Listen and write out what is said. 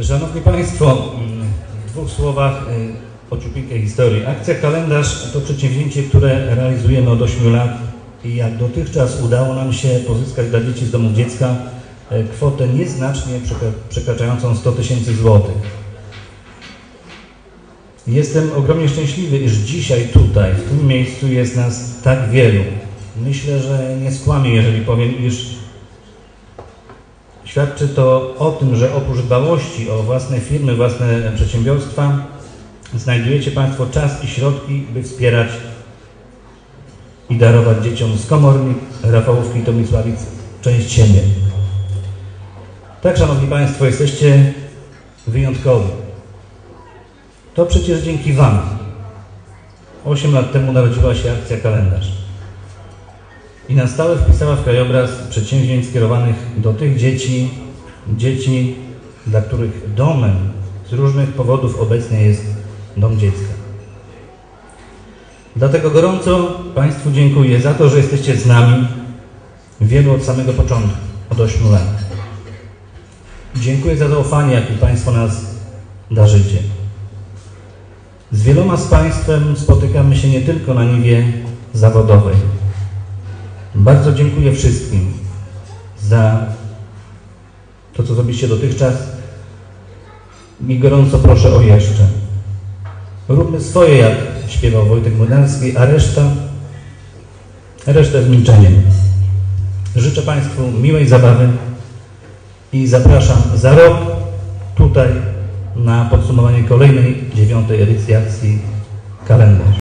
Szanowni Państwo, mm, w dwóch słowach y, o ciupinkę historii. Akcja Kalendarz to przedsięwzięcie, które realizujemy od 8 lat i jak dotychczas udało nam się pozyskać dla dzieci z domów dziecka y, kwotę nieznacznie przekra- przekraczającą 100 tysięcy złotych. Jestem ogromnie szczęśliwy, iż dzisiaj tutaj, w tym miejscu jest nas tak wielu. Myślę, że nie skłamię, jeżeli powiem, iż Świadczy to o tym, że oprócz dbałości o własne firmy, własne przedsiębiorstwa, znajdujecie Państwo czas i środki, by wspierać i darować dzieciom z Komornik, Rafałówki i Tomisławic część siebie. Tak, Szanowni Państwo, jesteście wyjątkowi. To przecież dzięki Wam. Osiem lat temu narodziła się akcja Kalendarz i na stałe wpisała w krajobraz przedsięwzięć skierowanych do tych dzieci, dzieci, dla których domem z różnych powodów obecnie jest dom dziecka. Dlatego gorąco Państwu dziękuję za to, że jesteście z nami, wielu od samego początku, od 8 lat. Dziękuję za zaufanie, jakim Państwo nas darzycie. Z wieloma z Państwem spotykamy się nie tylko na niwie zawodowej, bardzo dziękuję wszystkim za to, co zrobiliście dotychczas i gorąco proszę o jeszcze. Róbmy swoje, jak śpiewał Wojtek Młynarski, a reszta, resztę z milczeniem. Życzę Państwu miłej zabawy i zapraszam za rok tutaj na podsumowanie kolejnej dziewiątej edycji akcji Kalendarz.